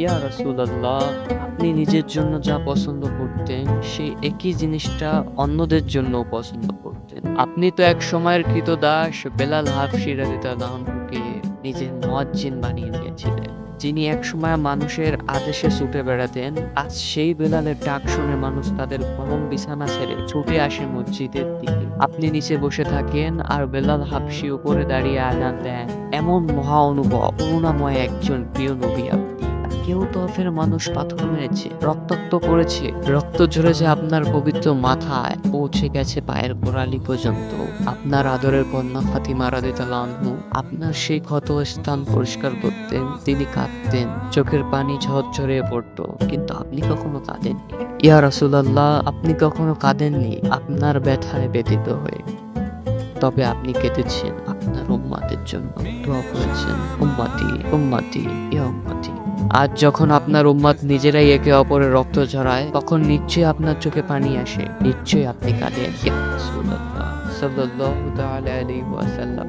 ইয়া রাসূলুল্লাহ, আপনি নিজের জন্য যা পছন্দ করতেন, সেই একই জিনিসটা অন্যদের জন্যও পছন্দ করতেন। আপনি তো এক সময়ের কৃতদাস, বেলাল হাফসি রাদিয়াল্লাহু আনহুকে নিজের মুয়াজ্জিন বানিয়ে দিয়েছিলেন, যিনি একসময় মানুষের আদেশে ছুটে বেড়াতেন। আজ সেই বেলালের ডাক শুনে মানুষ তাদের গরম বিছানা ছেড়ে ছুটে আসে মসজিদের দিকে। আপনি নিচে বসে থাকেন আর বেলাল হাফসি উপরে দাঁড়িয়ে আজান দেন। এমন মহা অনুভব, করুণাময় একজন প্রিয় নবী কেউ তো ফের মানুষ পাথর মেরেছে, রক্তাক্ত করেছে। রক্ত ঝরেছে আপনার পবিত্র মাথায় পৌঁছে গেছে পায়ের গোড়ালি পর্যন্ত। আপনার আদরের কন্যা ফাতিমা আনহু আপনার সেই ক্ষত স্থান পরিষ্কার করতেন, তিনি কাঁদতেন, চোখের পানি ঝরঝরে পড়তো। কিন্তু আপনি কখনো কাঁদেননি। ইয়া রাসূলুল্লাহ, আপনি কখনো কাঁদেননি, আপনার ব্যথায় ব্যতীত হয়ে। তবে আপনি কেঁদেছেন আপনার উম্মাদের জন্য। দোয়া করেছেন, উম্মাতি উম্মাতি, ইয়া উম্মাতি। আজ যখন আপনার উম্মাদ নিজেরাই একে অপরের রক্ত ঝরায়, তখন নিশ্চয়ই আপনার চোখে পানি আসে। নিশ্চয়ই আপনি কাঁদেন। সাল্লাল্লাহু তাআলা আলাইহি ওয়াসাল্লাম।